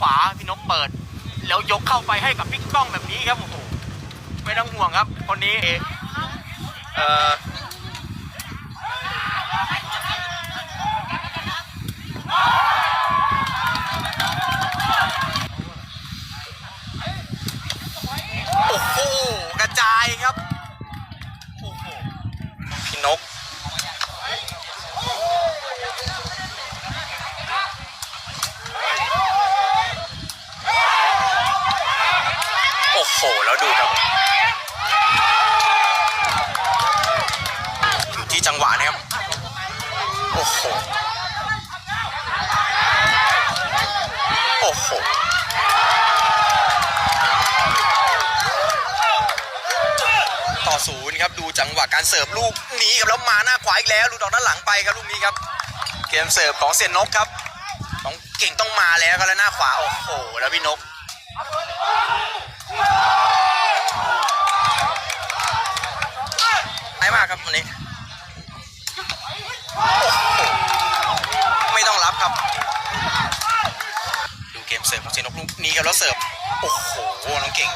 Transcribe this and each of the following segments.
ขวาพี่นกเปิด แล้วยกเข้าไปให้กับพี่ก้องแบบนี้ครับโอ้โหไม่ต้องห่วงครับ คนนี้เออโอ้โหกระจายครับโอ้โหพี่นก โอ้โหแล้วดูครับ ที่จังหวะนะครับ โอ้โห โอ้โหต่อศูนย์ครับดูจังหวะการเสิร์ฟลูกนี้ครับแล้วมาหน้าขวาอีกแล้วลูดอกด้านหลังไปครับลูกนี้ครับ เกมเสิร์ฟของเซียนนกครับต้องเก่งต้องมาแล้วครับแล้วหน้าขวาโอ้โหแล้วพี่นก ไอ้มากครับวันนี้โอ้โหไม่ต้องรับครับ ดูเกมเสิร์ฟของเซนกลูกนี้ครับแล้วเสิร์ฟ โอ้โห น้องเก่ง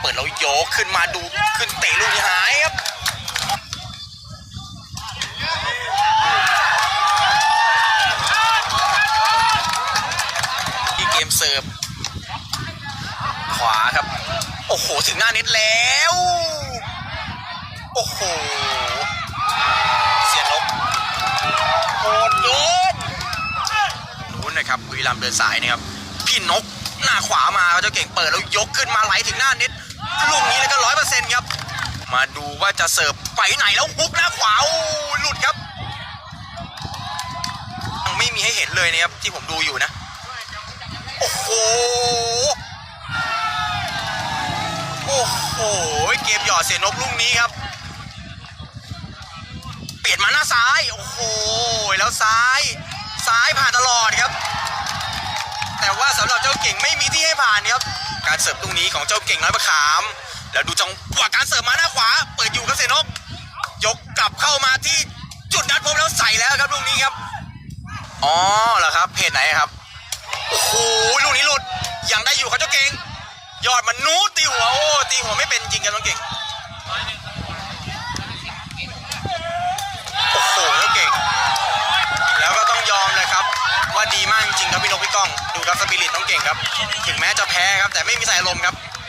เปิดแล้วโยกขึ้นมาดูขึ้นเตะลูกนี้หายครับที่เกมเสิร์ฟขวาครับ โอ้โห ถึงหน้าเน็ตแล้ว โอ้โห เสียนกโหดเกินนู้นนะค รีรัมเดินสายนะครับพี่นกหน้าขวามาเจ้าเก่งเปิดแล้วยกขึ้นมาไหลถึงหน้าน็ตลูกนี้แล้วก็ร้อยเปอร์เซ็นต์ครับ มาดูว่าจะเสิร์ฟไปไหนแล้วฮุกหน้าขวาโอ้หลุดครับไม่มีให้เห็นเลยนะครับที่ผมดูอยู่นะ โอ้โหโอ้โหเกมหยอดเสียนกลูกนี้ครับ เปลี่ยนมาหน้าซ้าย โอ้โหแล้วซ้าย ซ้ายผ่านตลอดครับ แต่ว่าสำหรับเจ้าเก่งไม่มีที่ให้ผ่านครับ การเสิร์ฟลูกนี้ของเจ้าเก่งน้อยมะขาม แล้วดูจังหวะการเสิร์ฟมาหน้าขวา เปิดอยู่ครับเสนกยกกลับเข้ามาที่จุดนัดพบแล้วใส่แล้วครับลูกนี้ครับ อ๋อเหรอครับ เพจไหนครับ โอ้โหลูกนี้หลุด ยังได้อยู่ครับเจ้าเก่ง ยอดมันนูตีหัวโอ้ตีหัวไม่เป็นจริงครับน้องเก่ง โอ้โหน้องเก่ง แล้วก็ต้องยอมเลยครับ ว่า ดีมากจริงๆครับพี่นกพี่ก้องดูครับสปิริตน้องเก่งครับ ถึงแม้จะแพ้ครับ แต่ไม่มีสายลมครับ